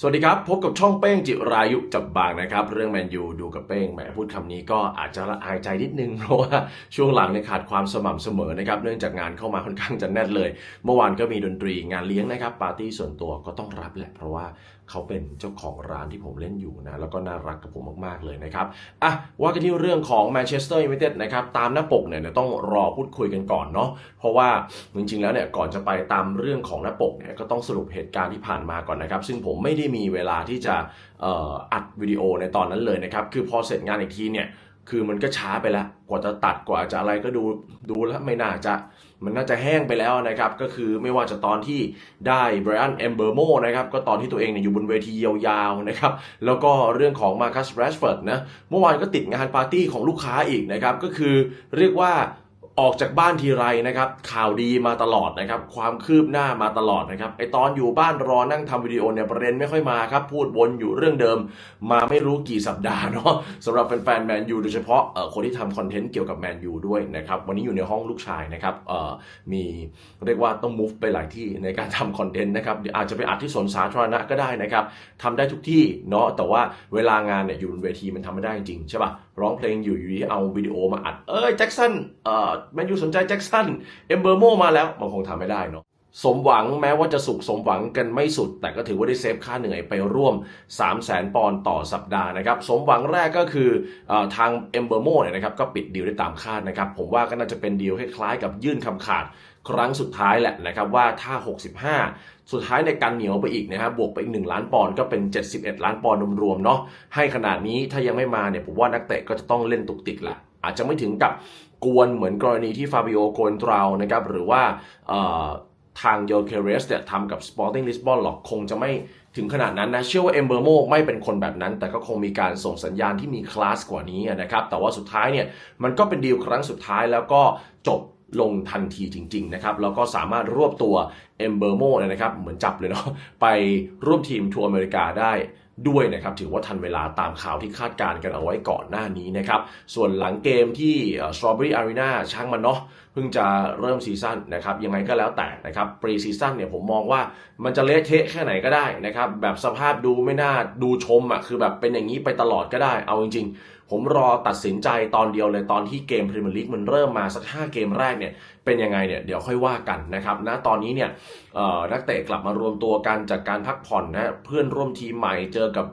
สวัสดีครับ พบกับช่องเป้งจิรายุจับบางนะครับ เรื่องแมนยูดูกับเป้งแหมพูดคำนี้ก็อาจจะละอายใจนิดนึง เพราะว่าช่วงหลังเนี่ยขาดความสม่ำเสมอนะครับ เนื่องจากงานเข้ามาค่อนข้างจะแน่นเลย เมื่อวานก็มีดนตรีงานเลี้ยงนะครับ ปาร์ตี้ส่วนตัวก็ต้องรับแหละ เพราะว่าเขาเป็นเจ้าของร้านที่ผมเล่นอยู่นะ แล้วก็น่ารักกับผมมากๆเลยนะครับอะว่ากันที่เรื่องของแมนเชสเตอร์ยูไนเต็ดนะครับตามหน้าปกเนี่ยต้องรอพูดคุยกันก่อนเนาะเพราะว่าจริงๆแล้วเนี่ยก่อนจะไปตามเรื่องของหน้าปกเนี่ยก็ต้องสรุปเหตุการณ์ที่ผ่านมาก่อนนะครับ ซึ่งผมไม่ได้มีเวลาที่จะอออัดวิดีโอในตอนนั้นเลยนะครับคือพอเสร็จงานอีกทีเนี่ย คือมันก็ช้าไปแล้วกว่าจะตัดกว่าจะอะไรก็ดูดูแล้วไม่น่าจะมันน่าจะแห้งไปแล้วนะครับ ก็คือไม่ว่าจะตอนที่ได้ไบรอันเอมเบอร์โมนะครับก็ตอนที่ตัวเองเนี่ยอยู่บนเวทียาวๆนะครับแล้วก็เรื่องของมาคัสแรชเฟิร์ดนะเมื่อวานก็ติดงานปาร์ตี้ของลูกค้าอีกนะครับ ก็คือเรียกว่า ออกจากบ้านทีไรนะครับ ข่าวดีมาตลอดนะครับ ความคืบหน้ามาตลอดนะครับไอตอนอยู่บ้านรอนั่งทำวิดีโอเนี่ยประเด็นไม่ค่อยมาครับ พูดวนอยู่เรื่องเดิม มาไม่รู้กี่สัปดาห์เนาะสำหรับแฟนๆแมนยูโดยเฉพาะเอ่อคนที่ทำคอนเทนต์เกี่ยวกับแมนยูด้วยนะครับ วันนี้อยู่ในห้องลูกชายนะครับเอ่อมีเรียกว่าต้อง move ไปหลายที่ในการทำคอนเทนต์นะครับอาจจะไปอัดที่สวนสาธารณะก็ได้นะครับทำได้ทุกที่เนาะแต่ว่าเวลางานเนี่ยอยู่บนเวทีมันทำไม่ได้จริงใช่ป่ะร้องเพลงอยู่อยู่ดีเอาวิดีโอมาอัดเอ้ยแจ็คสันเอ่อแมนยูสนใจแจ็คสัน เอมเบอร์โมมาแล้ว มันคงทำไม่ได้เนาะสมหวังแม้ว่าจะสุขสมหวังกันไม่สุด แต่ก็ถือว่าได้เซฟค่าเหนื่อยไปร่วม 3 0 0แสนปอนด์ต่อสัปดาห์นะครับ สมหวังแรกก็คืออทางเอมเบอร์โมเนี่ยนะครับก็ปิดดีลได้ตามคาดนะครับ ผมว่าก็น่าจะเป็นดีลคล้ายๆกับยื่นคำขาดครั้งสุดท้ายแหละนะครับว่าถ้า 65 สุดท้ายในการเหนียวไปอีกนะครับบวกไปอีก 1 ล้านปอนด์ก็เป็น 71 ล้านปอนด์รวมๆเนาะให้ขนาดนี้ถ้ายังไม่มาเนี่ยผมว่านักเตะก็จะต้องเล่นตุกติกละอาจจะไม่ถึงกับ กวนเหมือนกรณีที่ฟาบิโอโกนตราวนะครับหรือว่าทางโยเคเรสเนี่ยทำกับ Sporting Lisbon หรอกคงจะไม่ถึงขนาดนั้นนะ เชื่อว่าเอมเบอร์โมไม่เป็นคนแบบนั้น แต่ก็คงมีการส่งสัญญาณที่มีคลาสกว่านี้นะครับ แต่ว่าสุดท้ายเนี่ยมันก็เป็นดีลครั้งสุดท้ายแล้วก็จบลงทันทีจริง ๆ นะครับ แล้วก็สามารถรวบตัวเอมเบอร์โม่นะครับ เหมือนจับเลยเนาะไปร่วมทีมทัวร์อเมริกาได้ ด้วยนะครับถือว่าทันเวลาตามข่าวที่คาดการณ์กันเอาไว้ก่อนหน้านี้นะครับส่วนหลังเกมที่สตรอเบอรี่อารีนาช่างมันเนาะ เพิ่งจะเริ่มซีซั่นนะครับยังไงก็แล้วแต่นะครับปรีซีซั่นเนี่ยผมมองว่ามันจะเละเทะแค่ไหนก็ได้นะครับแบบสภาพดูไม่น่าดูชมอะคือแบบเป็นอย่างนี้ไปตลอดก็ได้ เอาจริง ๆ ผมรอตัดสินใจตอนเดียวเลยตอนที่เกมพรีเมียร์ลีกมันเริ่มมาสัก 5 เกมแรกเนี่ยเป็นยังไงเนี่ยเดี๋ยวค่อยว่ากันนะครับณตอนนี้เนี่ยนักเตะกลับมารวมตัวกันจากการพักผ่อนนะเพื่อนร่วมทีมใหม่เจอกับ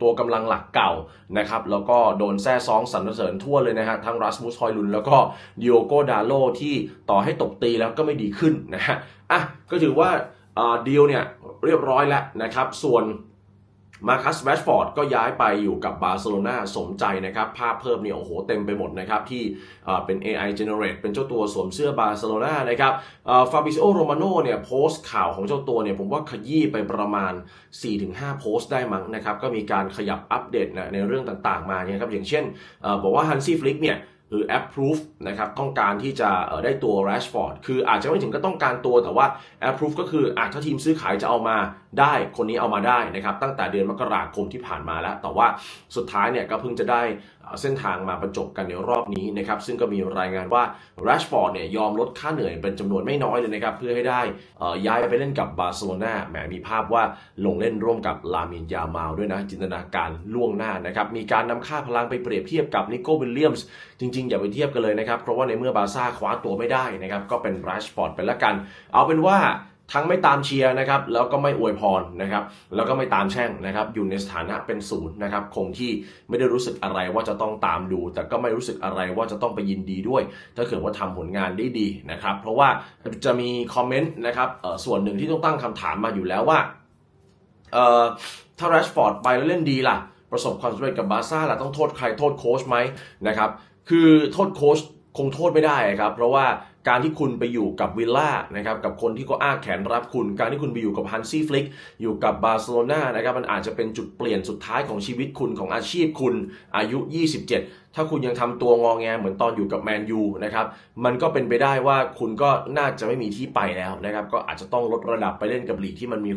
ตัวกำลังหลักเก่านะครับแล้วก็โดนแซ่ซ้องสรรเสริญทั่วเลยนะฮะทั้งรัสมุสฮอยลุนแล้วก็ดิโอโกดาโลที่ต่อให้ตกตีแล้วก็ไม่ดีขึ้นนะฮะอะก็ถือว่าเอ่อดีลเนี่ยเรียบร้อยแล้วนะครับส่วน มาคัสแรชฟอร์ดก็ย้ายไปอยู่กับบาร์เซโลนาสมใจนะครับ ภาพเพิ่มเนี่ยโอ้โหเต็มไปหมดนะครับ ที่เอ่อเป็น AI generate เป็นเจ้าตัวสวมเสื้อบาร์เซโลนานะครับฟาบิซิโอโรมาโนเนี่ยโพสต์ข่าวของเจ้าตัวเนี่ยผมว่าขยี้ไปประมาณ 4-5 โพสต์ได้มั้งนะครับ ก็มีการขยับอัปเดตนะในเรื่องต่างๆมาเนี่ยครับอย่างเช่นอบอกว่าฮันซี่ฟลิกเนี่ย หรือ approve นะครับต้องการที่จะได้ตัว Rashford คืออาจจะไม่ถึงก็ต้องการตัวแต่ว่า approve ก็คืออาจถ้าทีมซื้อขายจะเอามาได้คนนี้เอามาได้นะครับตั้งแต่เดือนมกราคมที่ผ่านมาแล้ว แต่ว่าสุดท้ายเนี่ยก็เพิ่งจะได้ เส้นทางมาบรรจบกันในรอบนี้นะครับซึ่งก็มีรายงานว่า Rashford เนี่ยยอมลดค่าเหนื่อยเป็นจำนวนไม่น้อยเลยนะครับเพื่อให้ได้ย้ายไปเล่นกับบาร์เซโลนาแหมมีภาพว่าลงเล่นร่วมกับลามินยามาลด้วยนะจินตนาการล่วงหน้านะครับมีการนำค่าพลังไปเปรียบเทียบกับนิโก้วิลเลียมส์จริงๆ อย่าไปเทียบกันเลยนะครับเพราะว่าในเมื่อบาร์ซ่าคว้าตัวไม่ได้นะครับก็เป็นแรชฟอร์ดไปละกัน เอาเป็นว่า ทั้งไม่ตามเชียร์นะครับแล้วก็ไม่อวยพรนะครับแล้วก็ไม่ตามแช่งนะครับอยู่ในสถานะเป็นศูนย์นะครับคงที่ไม่ได้รู้สึกอะไรว่าจะต้องตามดู แต่ก็ไม่รู้สึกอะไรว่าจะต้องไปยินดีด้วย ถ้าเกิดว่าทำผลงานได้ดีนะครับเพราะว่าจะมีคอมเมนต์นะครับส่วนหนึ่งที่ต้องตั้งคำถามมาอยู่แล้วว่าถ้าแรชฟอร์ดไปแล้วเล่นดีล่ะ ประสบความสำเร็จกับบาซ่าล่ะต้องโทษใครโทษโค้ชไหมนะครับคือโทษโค้ชคงโทษไม่ได้ครับ เพราะว่า การที่คุณไปอยู่กับวิลล่านะครับกับคนที่ก็อ้าแขนรับคุณ การที่คุณไปอยู่กับฮันซี่ฟลิกอยู่กับบาร์เซโลนานะครับมันอาจจะเป็นจุดเปลี่ยนสุดท้ายของชีวิตคุณของอาชีพคุณอายุ 27ถ้าคุณยังทำตัวงองแงเหมือนตอนอยู่กับแมนยูนะครับ มันก็เป็นไปได้ว่าคุณก็น่าจะไม่มีที่ไปแล้วนะครับ ก็อาจจะต้องลดระดับไปเล่นกับลีกที่มันมี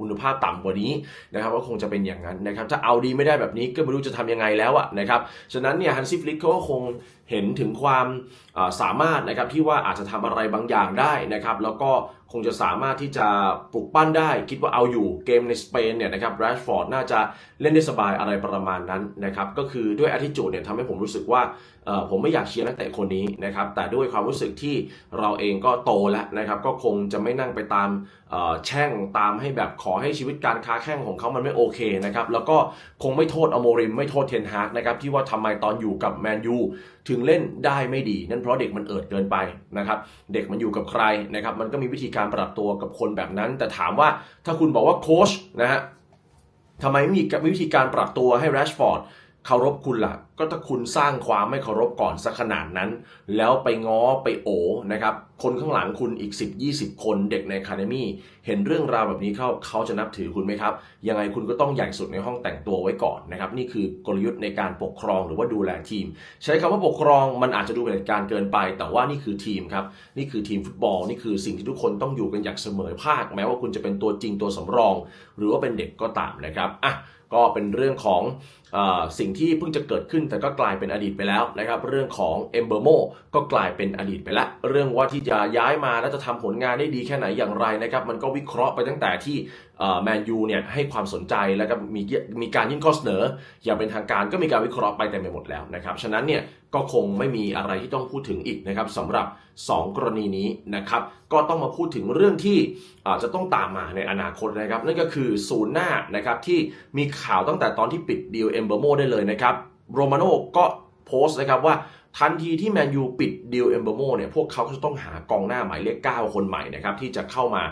คุณภาพต่ำกว่านี้นะครับ ก็คงจะเป็นอย่างนั้นนะครับ ถ้าเอาดีไม่ได้แบบนี้ก็ไม่รู้จะทำยังไงแล้วอะนะครับ ฉะนั้นเนี่ยฮันซี่ฟลิกเขาก็คงเห็นถึงความสามารถนะครับที่ว่าอาจจะทำอะไรบางอย่างได้นะครับ แล้วก็ คงจะสามารถที่จะปลุกปั้นได้ คิดว่าเอาอยู่เกมในสเปนเนี่ยนะครับแรชฟอร์ดน่าจะเล่นได้สบายอะไรประมาณนั้นนะครับ ก็คือด้วย attitude เนี่ยทำให้ผมรู้สึกว่า ผมไม่อยากเชียร์นักเตะคนนี้นะครับ แต่ด้วยความรู้สึกที่เราเองก็โตแล้วนะครับ ก็คงจะไม่นั่งไปตามแช่งตามให้แบบขอให้ชีวิตการค้าแข่งของเขามันไม่โอเคนะครับ แล้วก็คงไม่โทษอโมริมไม่โทษเทนฮากนะครับที่ว่าทำไมตอนอยู่กับแมนยูถึงเล่นได้ไม่ดี นั่นเพราะเด็กมันเอิดเกินไปนะครับ เด็กมันอยู่กับใครนะครับ มันก็มีวิธีการปรับตัวกับคนแบบนั้น แต่ถามว่าถ้าคุณบอกว่าโค้ชนะฮะทำไมไม่มีวิธีการปรับตัวให้แรชฟอร์ด เคารพคุณล่ะ ก็ถ้าคุณสร้างความไม่เคารพก่อนสักขนาดนั้น แล้วไปง้อไปโอนะครับ คนข้างหลังคุณอีก 10 20 คนเด็กในคาเดมี่เห็นเรื่องราวแบบนี้เข้าเขาจะนับถือคุณไหมครับ ยังไงคุณก็ต้องใหญ่สุดในห้องแต่งตัวไว้ก่อนนะครับ นี่คือกลยุทธ์ในการปกครองหรือว่าดูแลทีม ใช้คำว่าปกครองมันอาจจะดูเป็นการเกินไป แต่ว่านี่คือทีมครับนี่คือทีมฟุตบอลนี่คือสิ่งที่ทุกคนต้องอยู่กันอย่างเสมอภาค แม้ว่าคุณจะเป็นตัวจริงตัวสำรอง หรือว่าเป็นเด็กก็ตามนะครับอะ ก็เป็นเรื่องของอสิ่งที่เพิ่งจะเกิดขึ้นแต่ก็กลายเป็นอดีตไปแล้วนะครับ เรื่องของเอมเบอร์โมก็กลายเป็นอดีตไปแล้ว เรื่องว่าที่จะย้ายมาแล้วจะทำผลงานได้ดีแค่ไหนอย่างไรนะครับ มันก็วิเคราะห์ไปตั้งแต่ที่แมนยูเนี่ยให้ความสนใจแล้วก็มีมีการยื่นข้อเสนอ อย่างเป็นทางการก็มีการวิเคราะห์ไปเต็มไปหมดแล้วนะครับ ฉะนั้นเนี่ย ก็คงไม่มีอะไรที่ต้องพูดถึงอีกนะครับสำหรับ 2 กรณีนี้นะครับ ก็ต้องมาพูดถึงเรื่องที่จะต้องตามมาในอนาคตนะครับ นั่นก็คือศูนย์หน้านะครับที่มีข่าวตั้งแต่ตอนที่ปิดดีลเอมเบอร์โมได้เลยนะครับโรมาโน่ก็โพสต์นะครับว่า ทันทีที่แมนยูปิดดีลเอมเบอร์โมเนี่ยพวกเขาก็จะต้องหากองหน้าหมายเลข 9 คนใหม่นะครับที่จะเข้ามา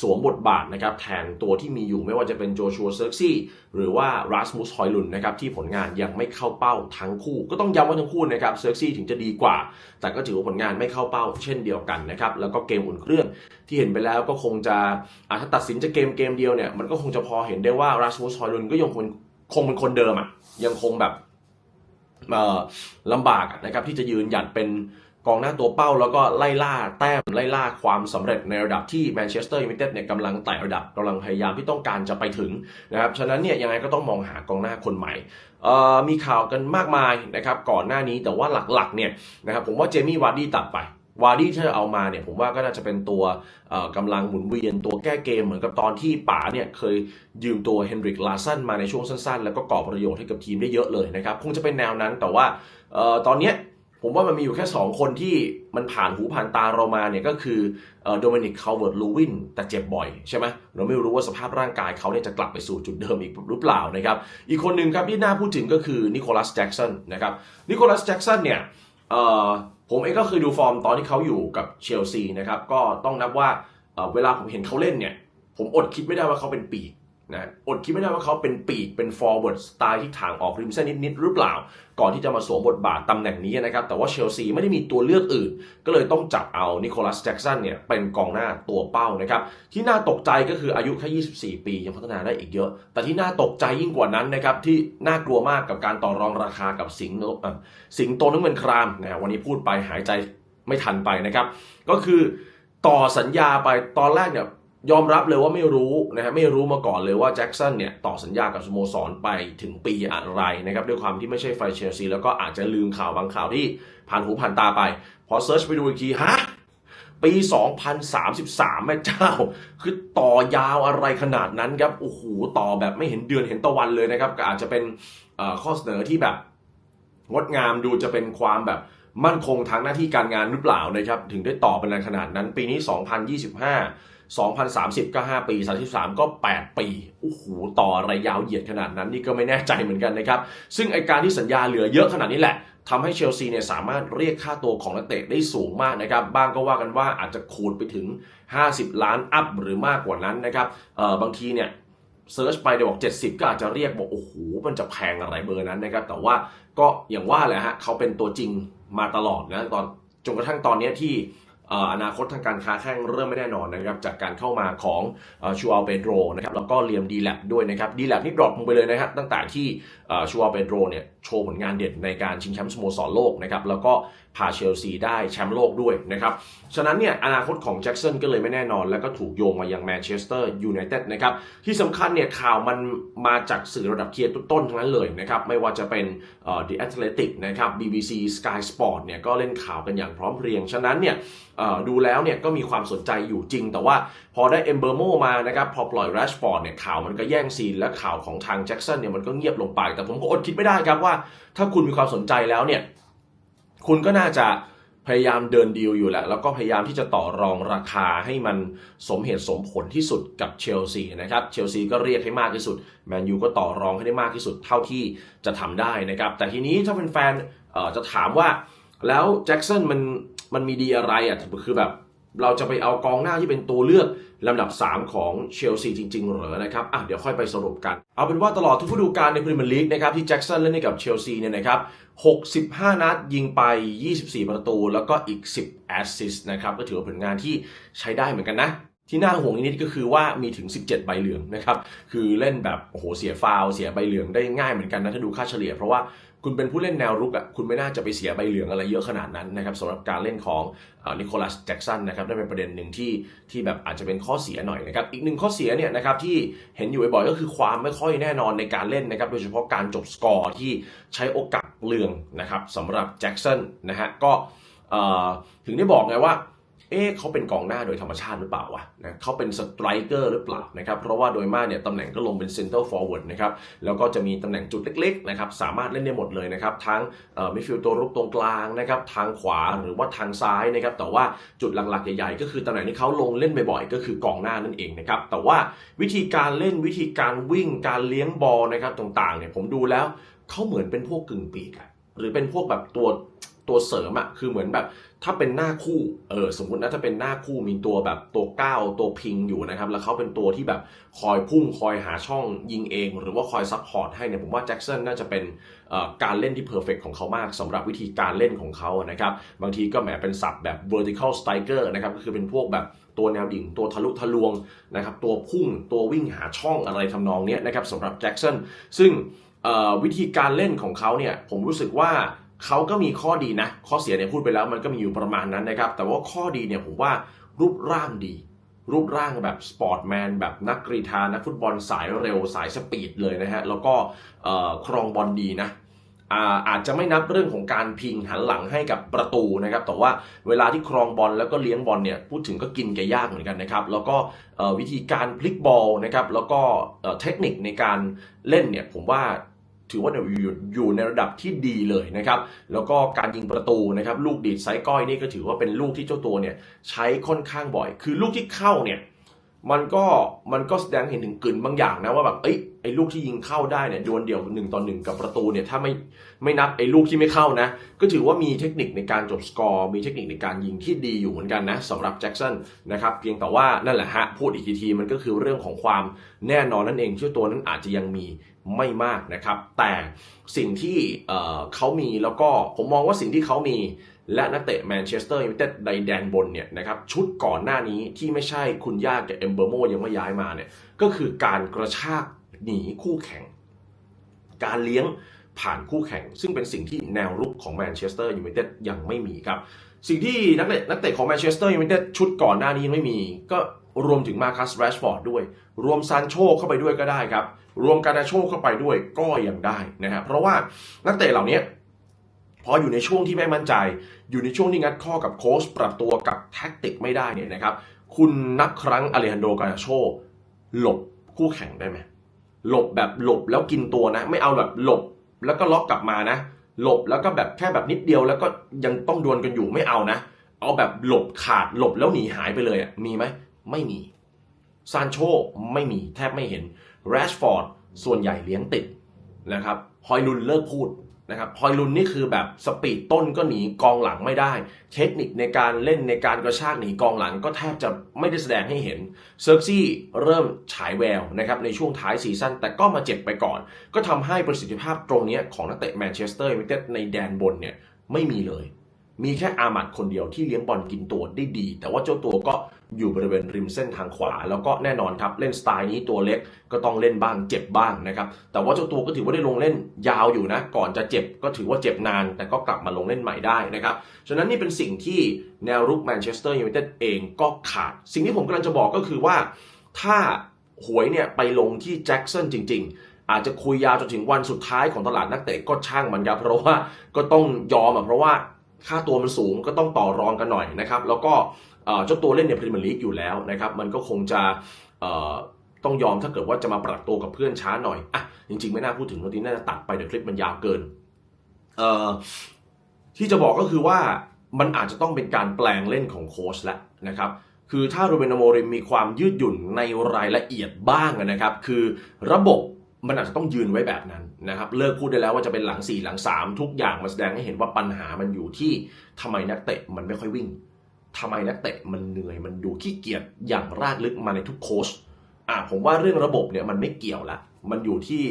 สวมบทบาทนะครับแทนตัวที่มีอยู่ไม่ว่าจะเป็นโจชัวเซิร์กซี่หรือว่ารัสมุสฮอยลุนนะครับที่ผลงานยังไม่เข้าเป้าทั้งคู่ ก็ต้องย้ำว่าทั้งคู่นะครับเซิร์กซี่ถึงจะดีกว่า แต่ก็ถือว่าผลงานไม่เข้าเป้าเช่นเดียวกันนะครับแล้วก็เกมอุ่นเครื่องที่เห็นไปแล้วก็คงจะอะถ้าตัดสินจะเกมเกมเดียวเนี่ยมันก็คงจะพอเห็นได้ว่ารัสมุสฮอยลุนก็ยังคงคงเป็นคนเดิมอะยังคงแบบ ลำบากนะครับที่จะยืนหยัดเป็นกองหน้าตัวเป้าแล้วก็ไล่ล่าแต้มไล่ล่าความสำเร็จในระดับที่แมนเชสเตอร์ยูไนเต็ดเนี่ยกำลังไต่ระดับกำลังพยายามที่ต้องการจะไปถึงนะครับฉะนั้นเนี่ยยังไงก็ต้องมองหากองหน้าคนใหม่มีข่าวกันมากมายนะครับก่อนหน้านี้แต่ว่าหลักๆเนี่ยนะครับผมว่าเจมี่วาร์ดี้ตัดไป วาร์ดี้ที่เอามาเนี่ยผมว่าก็น่าจะเป็นตัวกำลังหมุนเวียนตัวแก้เกมเหมือนกับตอนที่ป๋าเนี่ยเคยยืมตัวเฮนริกลาสันมาในช่วงสั้นๆ แล้วก็ก่อประโยชน์ให้กับทีมได้เยอะเลยนะครับ คงจะเป็นแนวนั้นแต่ว่าตอนเนี้ยผมว่ามันมีอยู่แค่ 2 คนที่มันผ่านหูผ่านตาเรามาเนี่ยก็คือโดมินิกคาร์เวิร์ดลูวินแต่เจ็บบ่อยใช่ไหมเราไม่รู้ว่าสภาพร่างกายเขาเนี่ยจะกลับไปสู่จุดเดิมอีกหรือเปล่านะครับ อีกคนหนึ่งครับที่น่าพูดถึงก็คือนิโคลัสแจ็กสันนะครับนิโคลัสแจ็กสันเนี่ย ผมเองก็เคยดูฟอร์มตอนที่เขาอยู่กับเชลซีนะครับ ก็ต้องนับว่าเวลาผมเห็นเขาเล่นเนี่ย ผมอดคิดไม่ได้ว่าเขาเป็นปีก นะอดคิดไม่ได้ว่าเขาเป็นปีกเป็นฟอร์เวิร์ดสไตล์ที่ถางออกริมเส้นนิดๆหรือเปล่า ก่อนที่จะมาสวมบทบาทตำแหน่งนี้นะครับ แต่ว่าเชลซีไม่ได้มีตัวเลือกอื่น ก็เลยต้องจับเอานิโคลัสแจ็กสันเนี่ยเป็นกองหน้าตัวเป้านะครับ ที่น่าตกใจก็คืออายุแค่ 24 ปี ยังพัฒนาได้อีกเยอะ แต่ที่น่าตกใจยิ่งกว่านั้นนะครับที่น่ากลัวมากกับการต่อรองราคากับสิงห์สิงโตนึกเป็นครามนะวันนี้พูดไปหายใจไม่ทันไปนะครับ ก็คือต่อสัญญาไปตอนแรกเนี่ย ยอมรับเลยว่าไม่รู้นะฮะไม่รู้มาก่อนเลยว่าแจ็คสันเนี่ยต่อสัญญากับสโมสรไปถึงปีอะไรนะครับด้วยความที่ไม่ใช่ไฟเชลซีแล้วก็อาจจะลืมข่าวบางข่าวที่ผ่านหูผ่านตาไป พอเซิร์ชไปดูอีกทีฮะปี 2033 แม่เจ้า คือต่อยาวอะไรขนาดนั้นครับ โอ้โห ต่อแบบไม่เห็นเดือนเห็นตะวันเลยนะครับ ก็อาจจะเป็นข้อเสนอที่แบบงดงามดูจะเป็นความแบบมั่นคงทางหน้าที่การงานหรือเปล่านะครับ ถึงได้ต่อเป็นขนาดนั้น ปีนี้ 2025 2030 ก็ 5 ปี 33 ก็ 8 ปีโอ้โหต่ออะไรยาวเหยียดขนาดนั้นนี่ก็ไม่แน่ใจเหมือนกันนะครับ ซึ่งไอการที่สัญญาเหลือเยอะขนาดนี้แหละทำให้เชลซีเนี่ยสามารถเรียกค่าตัวของนักเตะได้สูงมากนะครับบ้างก็ว่ากันว่าอาจจะคูณไปถึง 50 ล้านอัพหรือมากกว่านั้นนะครับเออบางทีเนี่ยเซิร์ชไปเดี๋ยวบอก 70 ก็อาจจะเรียกบอกโอ้โหมันจะแพงอะไรเบอร์นั้นนะครับ แต่ว่าก็อย่างว่าแหละฮะเขาเป็นตัวจริงมาตลอดนะตอนจนกระทั่งตอนนี้ที่ อนาคตทางการค้าแข้งเริ่มไม่แน่นอนนะครับจากการเข้ามาของชูอัลเปโดรนะครับแล้วก็เลียมดีแลบด้วยนะครับดีแลบนี่ดรอปลงไปเลยนะครับตั้งแต่ที่ชูอัลเปโดรเนี่ยโชว์ผลงานเด่นในการชิงแชมป์สโมสรโลกนะครับแล้วก็พาเชลซีได้แชมป์โลกด้วยนะครับ ฉะนั้นเนี่ยอนาคตของแจ็กสันก็เลยไม่แน่นอน แล้วก็ถูกโยงมายังแมนเชสเตอร์ยูไนเต็ดนะครับ ที่สำคัญเนี่ยข่าวมันมาจากสื่อระดับเทียร์ต้นๆทั้งนั้นเลยนะครับ ไม่ว่าจะเป็นเอ่อ The Athletic นะครับ BBC Sky Sport เนี่ยก็เล่นข่าวกันอย่างพร้อมเพรียง ฉะนั้นเนี่ยอ่อดูแล้วเนี่ยก็มีความสนใจอยู่จริง แต่ว่าพอได้เอมเบอร์โมมานะครับพอปล่อยแรชฟอร์ดเนี่ยข่าวมันก็แย่งซีนและข่าวของทางแจ็กสันเนี่ยมันก็เงียบลงไปแต่ผมก็อดคิดไม่ได้ครับว่า ถ้าคุณมีความสนใจแล้วเนี่ย คุณก็น่าจะพยายามเดินดีลอยู่แหละ แล้วก็พยายามที่จะต่อรองราคาให้มันสมเหตุสมผลที่สุดกับเชลซีนะครับ เชลซีก็เรียกให้มากที่สุด แมนยูก็ต่อรองให้ได้มากที่สุดเท่าที่จะทำได้นะครับ แต่ทีนี้ถ้าเป็นแฟนจะถามว่าแล้วแจ็คสันมันมันมีดีอะไรอะ คือแบบ เราจะไปเอากองหน้าที่เป็นตัวเลือกลำดับ 3 ของเชลซีจริง ๆ เหรอนะครับอะเดี๋ยวค่อยไปสรุปกัน เอาเป็นว่าตลอดทุกฤดูกาลในพรีเมียร์ลีกนะครับที่แจ็คสันเล่นให้กับเชลซีเนี่ยนะครับ 65 นัดยิงไป 24 ประตู แล้วก็อีก 10 แอสซิสต์นะครับ ก็ถือว่าผลงานที่ใช้ได้เหมือนกันนะที่น่าห่วงนิดก็คือว่ามีถึง 17 ใบเหลืองนะครับ คือเล่นแบบโอ้โหเสียฟาวเสียใบเหลืองได้ง่ายเหมือนกันนะถ้าดูค่าเฉลี่ย เพราะว่า คุณเป็นผู้เล่นแนวรุกอะคุณไม่น่าจะไปเสียใบเหลืองอะไรเยอะขนาดนั้นนะครับสำหรับการเล่นของนิโคลัสแจ็กสันนะครับนั่นเป็นประเด็นหนึ่งที่ที่แบบอาจจะเป็นข้อเสียหน่อยนะครับอีกหนึ่งข้อเสียเนี่ยนะครับที่เห็นอยู่บ่อยๆก็คือความไม่ค่อยแน่นอนในการเล่นนะครับโดยเฉพาะการจบสกอร์ที่ใช้โอกาสเลืองนะครับสำหรับแจ็กสันนะฮะก็ถึงได้บอกไงว่า เอ๊ะเขาเป็นกองหน้าโดยธรรมชาติหรือเปล่าวะนะเขาเป็นสไตรเกอร์หรือเปล่านะครับเพราะว่าโดยมากเนี่ยตำแหน่งก็ลงเป็นเซนเตอร์ฟอร์เวิร์ดนะครับแล้วก็จะมีตำแหน่งจุดเล็กๆนะครับสามารถเล่นได้หมดเลยนะครับทั้งมิดฟิลด์ตัวรุกตรงกลางนะครับทางขวาหรือว่าทางซ้ายนะครับแต่ว่าจุดหลักๆใหญ่ๆก็คือตำแหน่งที่เขาลงเล่นบ่อยๆก็คือกองหน้านั่นเองนะครับแต่ว่าวิธีการเล่นวิธีการวิ่งการเลี้ยงบอลนะครับต่างๆเนี่ยผมดูแล้วเขาเหมือนเป็นพวกกึ่งปีกหรือเป็นพวกแบบตัว ตัวเสริมอะคือเหมือนแบบถ้าเป็นหน้าคู่เออสมมตินะถ้าเป็นหน้าคู่มีตัวแบบตัวก้าวตัวพิงอยู่นะครับ แล้วเขาเป็นตัวที่แบบคอยพุ่งคอยหาช่องยิงเอง หรือว่าคอยซัพพอร์ตให้เนี่ยผมว่าแจ็คสันน่าจะเป็นการเล่นที่เพอร์เฟกของเขามากสำหรับวิธีการเล่นของเขานะครับ บางทีก็แหมเป็นศัพท์แบบ vertical striker นะครับก็คือเป็นพวกแบบตัวแนวดิ่ง ตัวทะลุทะลวงนะครับตัวพุ่งตัววิ่งหาช่องอะไรทำนองนี้นะครับสำหรับแจ็คสันซึ่งวิธีการเล่นของเขาเนี่ยผมรู้สึกว่า เขาก็มีข้อดีนะ ข้อเสียเนี่ยพูดไปแล้วมันก็มีอยู่ประมาณนั้นนะครับ แต่ว่าข้อดีเนี่ยผมว่ารูปร่างดี รูปร่างแบบสปอร์ตแมนแบบนักกรีธานักฟุตบอลสายเร็วสายสปีดเลยนะฮะ แล้วก็ครองบอลดีนะอาอาจจะไม่นับเรื่องของการพิงหันหลังให้กับประตูนะครับ แต่ว่าเวลาที่ครองบอลแล้วก็เลี้ยงบอลเนี่ยพูดถึงก็กินแกยากเหมือนกันนะครับ แล้วก็วิธีการพลิกบอลนะครับ แล้วก็เทคนิคในการเล่นเนี่ยผมว่า ถือว่าอยู่อยู่ในระดับที่ดีเลยนะครับ แล้วก็การยิงประตูนะครับ ลูกดีดไซก้อยนี่ก็ถือว่าเป็นลูกที่เจ้าตัวเนี่ยใช้ค่อนข้างบ่อย คือลูกที่เข้าเนี่ย มันก็มันก็แสดงเห็นถึงกลิ่นบางอย่างนะว่าแบบเอ้ยไอ้ลูกที่ยิงเข้าได้เนี่ยดวลเดี่ยวหนึ่งต่อหนึ่งกับประตูเนี่ยถ้าไม่ไม่นับไอ้ลูกที่ไม่เข้านะ ก็ถือว่ามีเทคนิคในการจบสกอร์มีเทคนิคในการยิงที่ดีอยู่เหมือนกันนะสำหรับแจ็คสันนะครับเพียงแต่ว่านั่นแหละฮะพูดอีกทีมันก็คือเรื่องของความแน่นอนนั่นเองที่ตัวนั้นอาจจะยังมีไม่มากนะครับ แต่สิ่งที่เออเขามีแล้วก็ผมมองว่าสิ่งที่เขามี และนักเตะแมนเชสเตอร์ยูไนเต็ดในแดนบนเนี่ยนะครับชุดก่อนหน้านี้ที่ไม่ใช่คุณย่ากับเอมเบอร์โมยังไม่ย้ายมาเนี่ยก็คือการกระชากหนีคู่แข่ง การเลี้ยงผ่านคู่แข่ง ซึ่งเป็นสิ่งที่แนวรุกของแมนเชสเตอร์ยูไนเต็ดยังไม่มีครับ สิ่งที่นักเตะนักเตะของแมนเชสเตอร์ยูไนเต็ดชุดก่อนหน้านี้ยังไม่มี ก็รวมถึงมาคัสแรชฟอร์ดด้วย รวมซานโชเข้าไปด้วยก็ได้ครับ รวมการนาโชเข้าไปด้วยก็ยังได้นะครับเพราะว่านักเตะเหล่านี้พออยู่ในช่วงที่ไม่มั่นใจ อยู่ในช่วงที่งัดข้อกับโค้ชปรับตัวกับแท็กติกไม่ได้เนี่ยนะครับ คุณนับครั้งอเลฮันโดการนโช หลบคู่แข่งได้ไหมหลบแบบหลบแล้วกินตัวนะ ไม่เอาแบบหลบแล้วก็ล็อกกลับมานะ หลบแล้วก็แบบแค่แบบนิดเดียวแล้วก็ยังต้องดวลกันอยู่ไม่เอานะ เอาแบบหลบขาดหลบแล้วหนีหายไปเลยอะมีไหมไม่มีซานโชไม่มีแทบไม่เห็นแรชฟอร์ดส่วนใหญ่เลี้ยงติดนะครับฮอยลุนเลิกพูด นะครับฮอยลุนนี่คือแบบสปีดต้นก็หนีกองหลังไม่ได้ เทคนิคในการเล่นในการกระชากหนีกองหลังก็แทบจะไม่ได้แสดงให้เห็นเซอร์ซี่เริ่มฉายแววนะครับในช่วงท้ายซีซั่นแต่ก็มาเจ็บไปก่อน ก็ทำให้ประสิทธิภาพตรงนี้ของนักเตะแมนเชสเตอร์ยูไนเต็ดในแดนบนเนี่ยไม่มีเลย มีแค่อามัดคนเดียวที่เลี้ยงบอลกินตัวได้ดี แต่ว่าเจ้าตัวก็ อยู่บริเวณริมเส้นทางขวา แล้วก็แน่นอนครับเล่นสไตล์นี้ตัวเล็กก็ต้องเล่นบ้างเจ็บบ้างนะครับแต่ว่าเจ้าตัวก็ถือว่าได้ลงเล่นยาวอยู่นะก่อนจะเจ็บก็ถือว่าเจ็บนาน แต่ก็กลับมาลงเล่นใหม่ได้นะครับฉะนั้นนี่เป็นสิ่งที่แนวรุกแมนเชสเตอร์ยูไนเต็ดเองก็ขาด สิ่งที่ผมกำลังจะบอกก็คือว่า ถ้าหวยเนี่ยไปลงที่แจ็คสันจริง ๆอาจจะคุยยาวจนถึงวันสุดท้ายของตลาดนักเตะก็ช่างมันครับเพราะว่าก็ต้องยอมอะเพราะว่าค่าตัวมันสูงก็ต้องต่อรองกันหน่อยนะครับ แล้วก็ เจ้าตัวเล่นในพรีเมียร์ลีกอยู่แล้วนะครับมันก็คงจะต้องยอมถ้าเกิดว่าจะมาปรับตัวกับเพื่อนช้าหน่อยอะจริง ๆ ไม่น่าพูดถึงตรงนี้น่าจะตัดไปเดี๋ยวคลิปมันยาวเกินที่จะบอกก็คือว่ามันอาจจะต้องเป็นการแปลงเล่นของโค้ชแล้วนะครับคือถ้าโรเบนโมริมมีความยืดหยุ่นในรายละเอียดบ้างนะครับ คือระบบมันอาจจะต้องยืนไว้แบบนั้นนะครับ เลิกพูดได้แล้วว่าจะเป็นหลัง 4 หลัง 3 ทุกอย่างมันแสดงให้เห็นว่าปัญหามันอยู่ที่ทำไมนักเตะมันไม่ค่อยวิ่ง ทำไมนักเตะมันเหนื่อยมันดูขี้เกียจอย่างรากลึกมาในทุกโค้ชอะผมว่าเรื่องระบบเนี่ยมันไม่เกี่ยวละมันอยู่ที่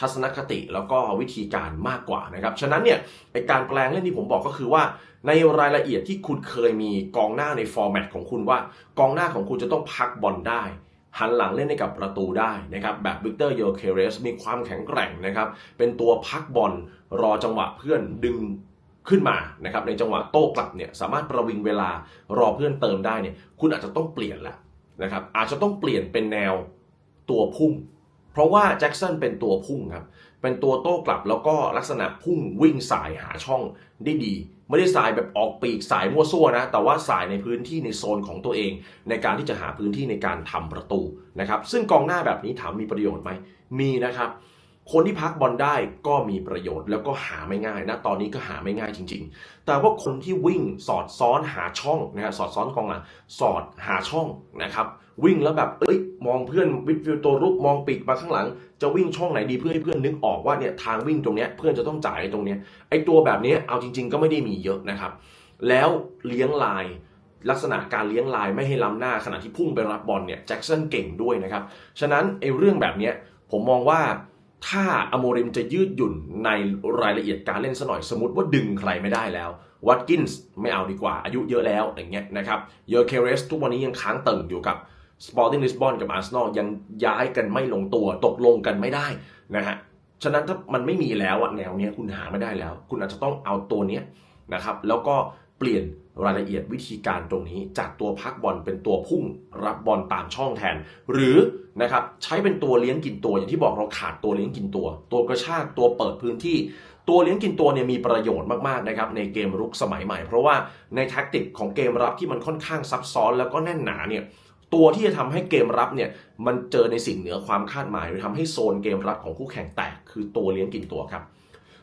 ทัศนคติแล้วก็วิธีการมากกว่านะครับ ฉะนั้นเนี่ยไอการแปลงเล่นที่ผมบอกก็คือว่า ในรายละเอียดที่คุณเคยมีกองหน้าในฟอร์แมตของคุณว่า กองหน้าของคุณจะต้องพักบอลได้หันหลังเล่นให้กับประตูได้นะครับแบบวิกเตอร์โยเคเรสมีความแข็งแกร่งนะครับเป็นตัวพักบอลรอจังหวะเพื่อนดึง ขึ้นมานะครับในจังหวะโต้กลับเนี่ยสามารถประวิงเวลารอเพื่อนเติมได้เนี่ยคุณอาจจะต้องเปลี่ยนละนะครับอาจจะต้องเปลี่ยนเป็นแนวตัวพุ่ง เพราะว่าแจ็คสันเป็นตัวพุ่งครับเป็นตัวโต้กลับแล้วก็ลักษณะพุ่งวิ่งสายหาช่องได้ดี ไม่ได้สายแบบออกปีกสายมั่วซั่วนะแต่ว่าสายในพื้นที่ในโซนของตัวเอง ในการที่จะหาพื้นที่ในการทำประตูนะครับซึ่งกองหน้าแบบนี้ถามมีประโยชน์ไหมมีนะครับ คนที่พักบอลได้ก็มีประโยชน์แล้วก็หาไม่ง่ายนะตอนนี้ก็หาไม่ง่ายจริง ๆ แต่ว่าคนที่วิ่งสอดซ้อนหาช่องนะฮะสอดซ้อนกองหลังสอดหาช่องนะครับ วิ่งแล้วแบบเอ้ยมองเพื่อนวิดฟิลตัวรุกมองปีกมาข้างหลัง จะวิ่งช่องไหนดีเพื่อให้เพื่อนนึกออกว่าเนี่ยทางวิ่งตรงเนี้ยเพื่อนจะต้องจ่ายตรงเนี้ยไอตัวแบบนี้เอาจริง ๆ ก็ไม่ได้มีเยอะนะครับ แล้วเลี้ยงลายลักษณะการเลี้ยงลายไม่ให้ล้ำหน้าขณะที่พุ่งไปรับบอลเนี่ยแจ็คสันเก่งด้วยนะครับฉะนั้นไอเรื่องแบบเนี้ยผมมองว่า ถ้าอโมริมจะยืดหยุ่นในรายละเอียดการเล่นซะหน่อยสมมติว่าดึงใครไม่ได้แล้ววัตกินส์ไม่เอาดีกว่า อายุเยอะแล้วอย่างเงี้ยนะครับเยอร์เคเรสทุกวันนี้ยังค้างเติ่งอยู่กับสปอร์ติ้งลิสบอนกับอาร์เซนอลยังย้ายกันไม่ลงตัวตกลงกันไม่ได้นะฮะฉะนั้นถ้ามันไม่มีแล้วอะแนวเนี้ยคุณหาไม่ได้แล้ว คุณอาจจะต้องเอาตัวเนี้ยนะครับแล้วก็ เปลี่ยนรายละเอียดวิธีการตรงนี้ จากตัวพักบอลเป็นตัวพุ่งรับบอลตามช่องแทน หรือนะครับใช้เป็นตัวเลี้ยงกินตัวอย่างที่บอกเราขาดตัวเลี้ยงกินตัว ตัวกระชากตัวเปิดพื้นที่ ตัวเลี้ยงกินตัวเนี่ยมีประโยชน์มากๆนะครับในเกมรุกสมัยใหม่ เพราะว่าในแท็กติกของเกมรับที่มันค่อนข้างซับซ้อนแล้วก็แน่นหนาเนี่ยตัวที่จะทำให้เกมรับเนี่ยมันเจอในสิ่งเหนือความคาดหมาย หรือทำให้โซนเกมรับของคู่แข่งแตก คือตัวเลี้ยงกินตัวครับ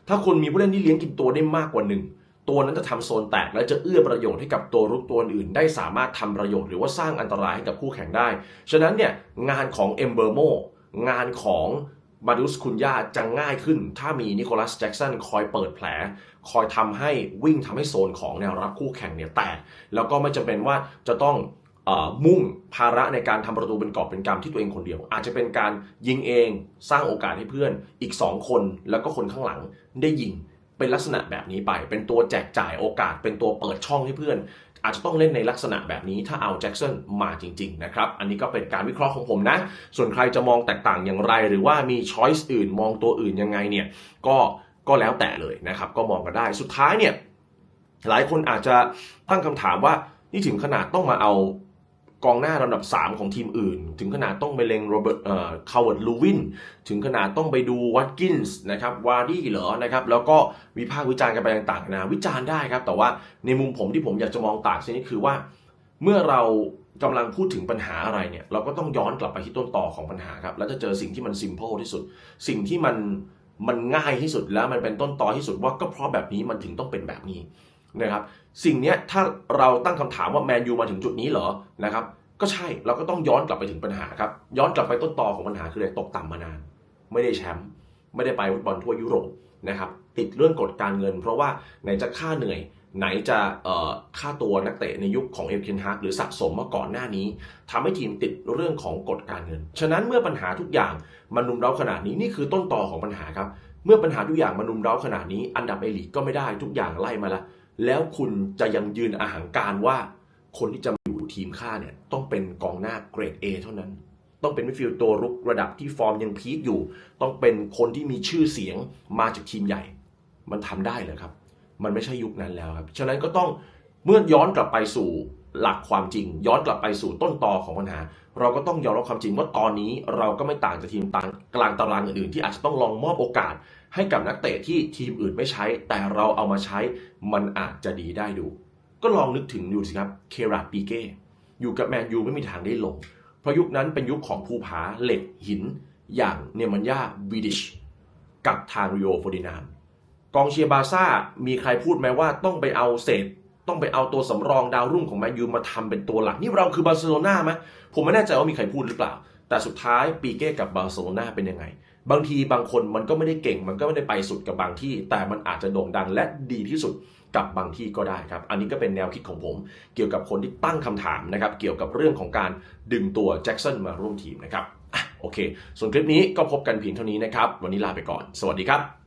ถ้าคุณมีผู้เล่นที่เลี้ยงกินตัวได้มากกว่าหนึ่ง ตัวนั้นจะทำโซนแตกและจะเอื้อประโยชน์ให้กับตัวรุกตัวอื่น ได้สามารถทำประโยชน์หรือว่าสร้างอันตรายให้กับคู่แข่งได้ ฉะนั้นเนี่ยงานของเอมเบอร์โมงานของมาดุสคุนยาจะง่ายขึ้น ถ้ามีนิโคลัสแจ็กสันคอยเปิดแผล คอยทำให้วิ่งทำให้โซนของแนวรับคู่แข่งเนี่ยแตก แล้วก็ไม่จำเป็นว่าจะต้องมุ่งภาระในการทำประตูเป็นกอบเป็นกำที่ตัวเองคนเดียว อาจจะเป็นการยิงเองสร้างโอกาสให้เพื่อนอีก 2 คนแล้วก็คนข้างหลังได้ยิง เป็นลักษณะแบบนี้ไป เป็นตัวแจกจ่ายโอกาส เป็นตัวเปิดช่องให้เพื่อน อาจจะต้องเล่นในลักษณะแบบนี้ถ้าเอาแจ็คสันมาจริง ๆ นะครับ อันนี้ก็เป็นการวิเคราะห์ของผมนะ ส่วนใครจะมองแตกต่างอย่างไร หรือว่ามีช้อยส์อื่นมองตัวอื่นยังไงเนี่ยก็ก็แล้วแต่เลยนะครับ ก็มองกันได้สุดท้ายเนี่ยหลายคนอาจจะตั้งคำถามว่านี่ถึงขนาดต้องมาเอา กองหน้าลำดับ 3 ของทีมอื่น ถึงขนาดต้องไปเลงโรเบิร์ตเอ่อคาวเวิร์ดลูวินถึงขนาดต้องไปดูวัตกินส์นะครับวาร์ดี้เหรอนะครับแล้วก็วิพากษ์วิจารณ์กันไปต่างๆนะวิจารณ์ได้ครับ แต่ว่าในมุมผมที่ผมอยากจะมองต่างชนิดคือว่า เมื่อเรากำลังพูดถึงปัญหาอะไรเนี่ย เราก็ต้องย้อนกลับไปที่ต้นต่อของปัญหาครับ แล้วจะเจอสิ่งที่มัน simple ที่สุด สิ่งที่มันมันง่ายที่สุดแล้วมันเป็นต้นตอที่สุดว่าก็เพราะแบบนี้มันถึงต้องเป็นแบบนี้ นะครับสิ่งนี้ถ้าเราตั้งคำถามว่าแมนยูมาถึงจุดนี้เหรอนะครับก็ใช่เราก็ต้องย้อนกลับไปถึงปัญหาครับย้อนกลับไปต้นตอของปัญหาคืออะไรตกต่ำมานาน ไม่ได้แชมป์ไม่ได้ไปฟุตบอลทั่วยุโรปนะครับติดเรื่องกฎการเงิน เพราะว่าไหนจะค่าเหนื่อย ไหนจะค่าตัวนักเตะในยุคของเอลเคนฮาร์หรือสะสมมาก่อนหน้านี้ทำให้ทีมติดเรื่องของกฎการเงิน ฉะนั้นเมื่อปัญหาทุกอย่างมันนุมเร้าขนาดนี้นี่คือต้นตอของปัญหาครับเมื่อปัญหาทุกอย่างมันนุมเร้าขนาดนี้ อันดับเอลีกก็ไม่ได้ทุกอย่างไล่มาละ แล้วคุณจะยังยืนอาหางการว่า คนที่จะอยู่ทีมค่าเนี่ย ต้องเป็นกองหน้าเกรด A เท่านั้น ต้องเป็นมิดฟิลด์ตัวรุกระดับที่ฟอร์มยังพีคอยู่ ต้องเป็นคนที่มีชื่อเสียงมาจากทีมใหญ่ มันทำได้เหรอครับ มันไม่ใช่ยุคนั้นแล้วครับ ฉะนั้นก็ต้องเมื่อย้อนกลับไปสู่หลักความจริง ย้อนกลับไปสู่ต้นตอของปัญหา เราก็ต้องยอมรับความจริงว่าตอนนี้เราก็ไม่ต่างจากทีมต่างกลางตารางอื่นๆที่อาจจะต้องลองมอบโอกาส ให้กับนักเตะที่ทีมอื่นไม่ใช้ แต่เราเอามาใช้มันอาจจะดีได้ดู ก็ลองนึกถึงดูสิครับเคราปีเก้อยู่กับแมนยูไม่มีทางได้ลง เพราะยุคนั้นเป็นยุคของภูผาเหล็กหิน อย่างเนมันยาวีดิชกับทางริโอโฟร์ดินานกองเชียร์บาซ่ามีใครพูดไหมว่าต้องไปเอาเศษ ต้องไปเอาตัวสำรองดาวรุ่งของแมนยูมาทำเป็นตัวหลัก นี่เราคือบาร์เซโลนาไหมผมไม่แน่ใจว่ามีใครพูดหรือเปล่า แต่สุดท้ายปีเก้กับบาร์เซโลนาเป็นยังไง บางทีบางคนมันก็ไม่ได้เก่ง มันก็ไม่ได้ไปสุดกับบางที่ แต่มันอาจจะโด่งดังและดีที่สุดกับบางที่ก็ได้ครับ อันนี้ก็เป็นแนวคิดของผม เกี่ยวกับคนที่ตั้งคำถามนะครับ เกี่ยวกับเรื่องของการดึงตัวแจ็คสันมาร่วมทีมนะครับอโอเค ส่วนคลิปนี้ก็พบกันเพียงเท่านี้นะครับ วันนี้ลาไปก่อน สวัสดีครับ